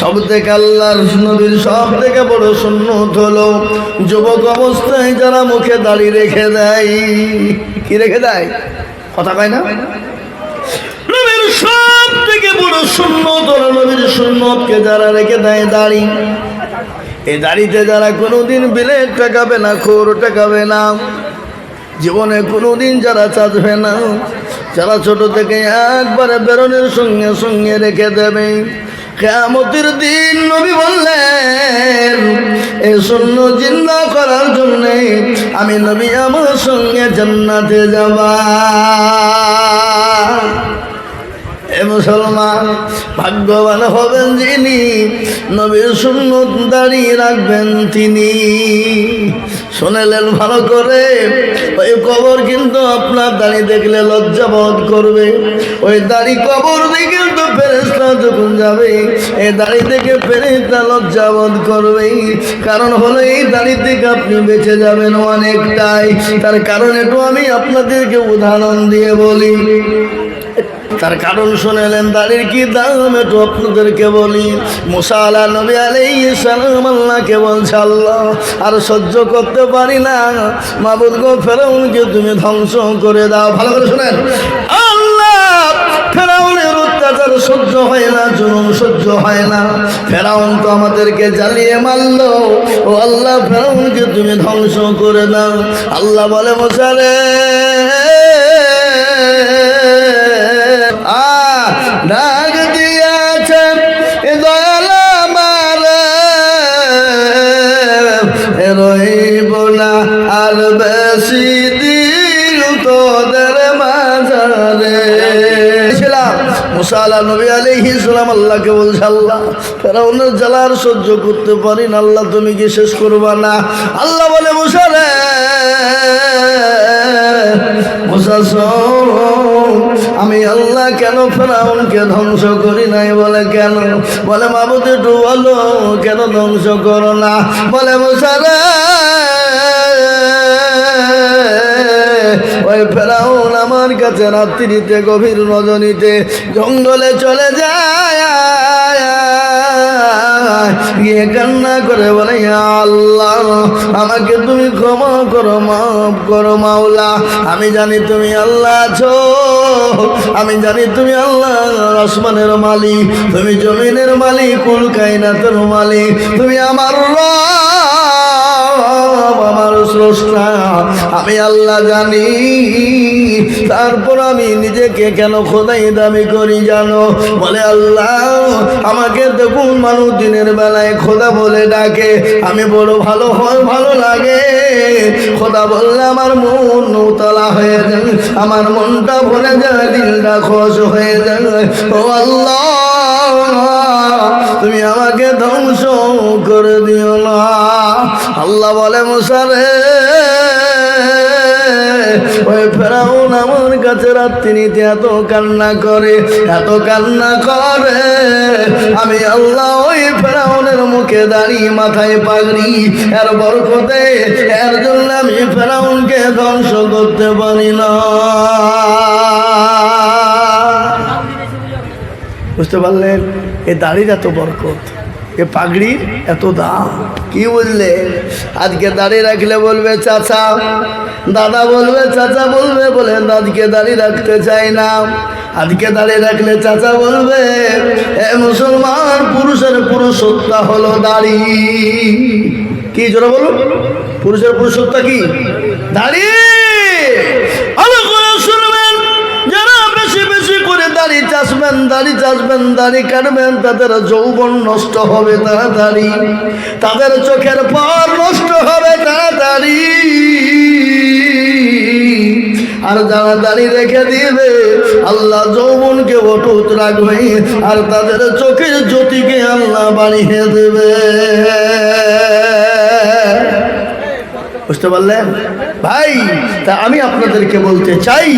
সব থেকে আল্লাহর নবীর সব থেকে বড় সুন্নত হলো যুবক অবস্থায় যারা মুখে দাড়ি রেখে দেয়। কি রেখে দেয়? কথা কয় না? নবীর সব থেকে বড় সুন্নত হলো নবীর সুন্নতকে যারা রেখে দেয় দাড়ি। এই দাড়িতে যারা কোনোদিন বিলেট টাকাবে না, খোর টাকাবে না, জীবনে কোনোদিন যারা চাচবে না, যারা ছোট থেকে একবারে বেরোনের সঙ্গে সঙ্গে রেখে দেবে। কেমতির দিন নবী বললেন, এ শূন্য জিন্দা করার জন্যে আমি নবী আমার সঙ্গে জান্নাতে যাবা। এ মুসলমান, ভাগ্যবান হবেন যিনি, নবীর সুন্নত দাঁড়িয়ে রাখবেন তিনি। শুনেলেন ভালো করে, ওই কবর কিন্তু আপনার দাড়ি দেখলে লজ্জাবোধ করবে, ওই দাড়ি কবর দিয়ে কিন্তু যখন যাবে দাড়ি থেকে লজ্জাবোধ কারণ হলো, এই দাড়ি থেকে আপনি বেঁচে যাবেন অনেকটাই। তার কারণ একটু আমি আপনাদেরকে উদাহরণ দিয়ে বলি। তার কারণ শুনেলেন, দাড়ির কি দাম একটু আপনাদেরকে বলি। মুসা আলা নবী আলাই সালাম আল্লাহকে বলছে, আল্লাহ, আর সহ্য করতে পারি না। মাবুদ গো ফেরাউনকে তুমি ধ্বংস করে দাও। ভালো করে শুনেন। ফেরাউনের অত্যাচার সহ্য হয় না, জুলুম সহ্য হয় না। ফেরাউন তো আমাদেরকে জ্বালিয়ে মারলো। ও আল্লাহ, ফেরাউনকে তুমি ধ্বংস করে দাও। আল্লাহ বলে মশারে আর বেশি দিন তোদের নবী বলছে, আল্লাহ সহ্য করতে পারি না, আল্লাহ তুমি কি শেষ করবা না? আল্লাহ বলে আমি আল্লাহ কেন ফেরাউনকে ধ্বংস করি নাই? বলে, কেন? বলে, মাবুদ, একটু বলো, কেন ধ্বংস করো না? বলে মুসারে ওই ফেরাউন আমার কাছে রাত্রিতে গভীর রজনীতে জঙ্গলে চলে যায়। গিয়ে কান্না করে বলে আল্লাহ, আমাকে তুমি ক্ষমা করো, মাফ করো মাওলা। আমি জানি তুমি আল্লাহ আছো। আমি জানি তুমি আল্লাহ আসমানের মালিক। তুমি জমিনের মালিক, কুল কাইনাতের মালিক। তুমি আমার রব। আমার স্রষ্টা। আমি আল্লাহ জানি। তারপর আমি নিজেকে কেন খোদাই দাবি করি জানো? বলে আল্লাহ, আমাকে দেখুন মানুষ দিনের বেলায় খোদা বলে ডাকে। আমি বড় ভালো হয়, ভালো লাগে। খোদা বললে আমার মন নৌতলা হয়ে যায়। আমার মনটা ভরে যায়, দিলটা খোঁজ হয়ে যায়। ও আল্লাহ তুমি আমাকে ধ্বংস করে দিও না। আল্লাহ বলে মশারে ওই ফেরাউন আমার কাছে রাত্রিতে এত কান্না করে, এত কান্না করে। আমি আল্লাহ ওই ফেরাউনের মুখে দাঁড়িয়ে মাথায় পাগড়ি, এর বরকতে, এর জন্য আমি ফেরাউনকে ধ্বংস করতে পারি না। বুঝতে পারলেন? এ দাড়ির এত বরকত, এ পাগড়ির এত দাম। কি বললে? আজকে দাড়ি রাখলে বলবে, চাচা। দাদা বলবে, চাচা বলবে। বলে, আজকে দাড়ি রাখতে চাই না। আজকে দাড়ি রাখলে চাচা বলবে, এ মুসলমান, পুরুষের পুরুষত্বা হলো দাড়ি। কি জোরে বলুন? পুরুষের পুরুষত্বা কি? দাড়ি! দাড়ি চাষবেন দাড়ি চাষবেন, দাড়ি কাটবেন, তাদের যৌবন নষ্ট হবে তাড়াতাড়ি। তাদের চোখের পর নষ্ট হবে তাড়াতাড়ি। আর যারা দাড়ি রেখে দিবে, আল্লাহ যৌবনকে অটুট রাখবে, আর তাদের চোখের জ্যোতিকে আল্লাহ বাড়িয়ে দেবে। বুঝতে পারলেন? ভাই, তা আমি আপনাদেরকে বলতে চাই,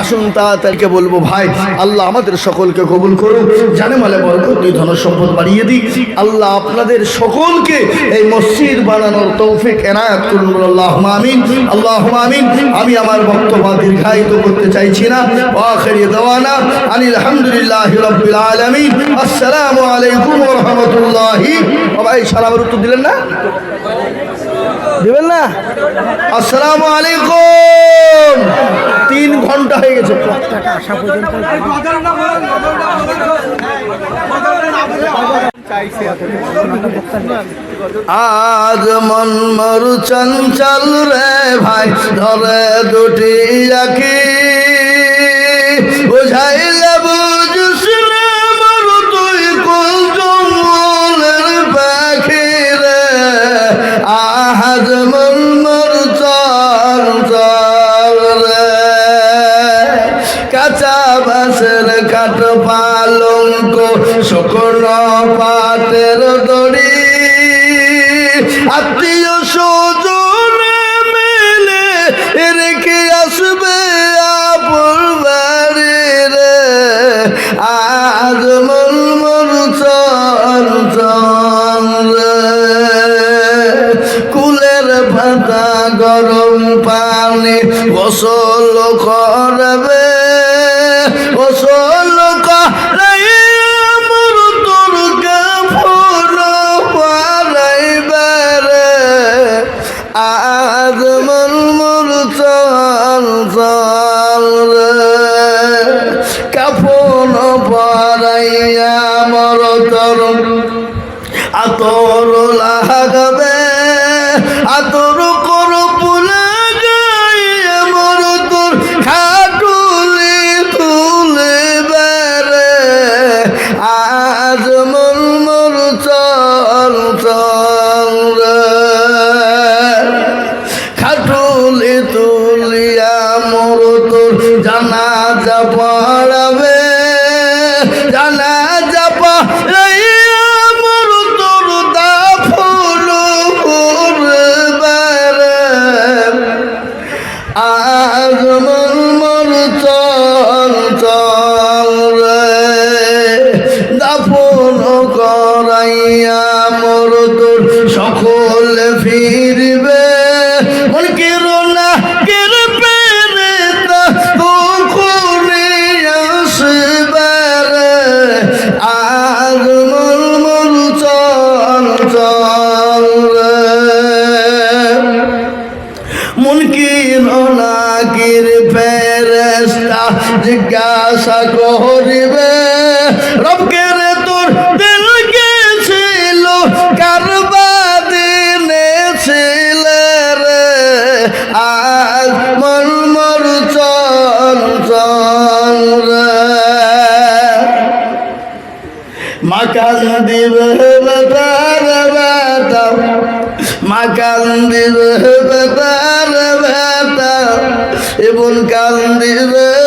আসুন তাদেরকে বলব, ভাই, আল্লাহ আমাদের সকলকে কবুল করুন জানে মালে বরকত দিয়ে ধন সম্পদ বাড়িয়ে দিই আল্লাহ আপনাদের সকলকে এই মসজিদ বানানোর তৌফিক, এনায়াত করুন আল্লাহ আমিন। আল্লাহ আমিন। আমি আমার বক্তব্য দীর্ঘায়িত করতে চাইছি না। ওয়াখিরি দাওয়ানা আনিল হামদুলিল্লাহ রাব্বিল আলামিন। আসসালামু আলাইকুম ওয়া রাহমাতুল্লাহি। ভাই সালামের উত্তর দিলেন না? দিবেন না? আসসালামু আলাইকুম। তিন ঘণ্টা হয়ে গেছে আজ মন মরু চঞ্চল রে ভাই, ধরে দুটি রাখি বুঝাইলে বুঝুস মরু, তুই জঙ্গলের পাখি রে। আজ মন গরম পানি গোসল করবে গোসল তুলিয়া জানা তোর জিজ্ঞাসা করিবে রবকে রে তোর দিল গেছিল কারবাদিনে ছিল রে। আজ মন মর চল চল রে মাকান দিবে বেতার বেতা মাকান দিবে বেতা এবং দিবে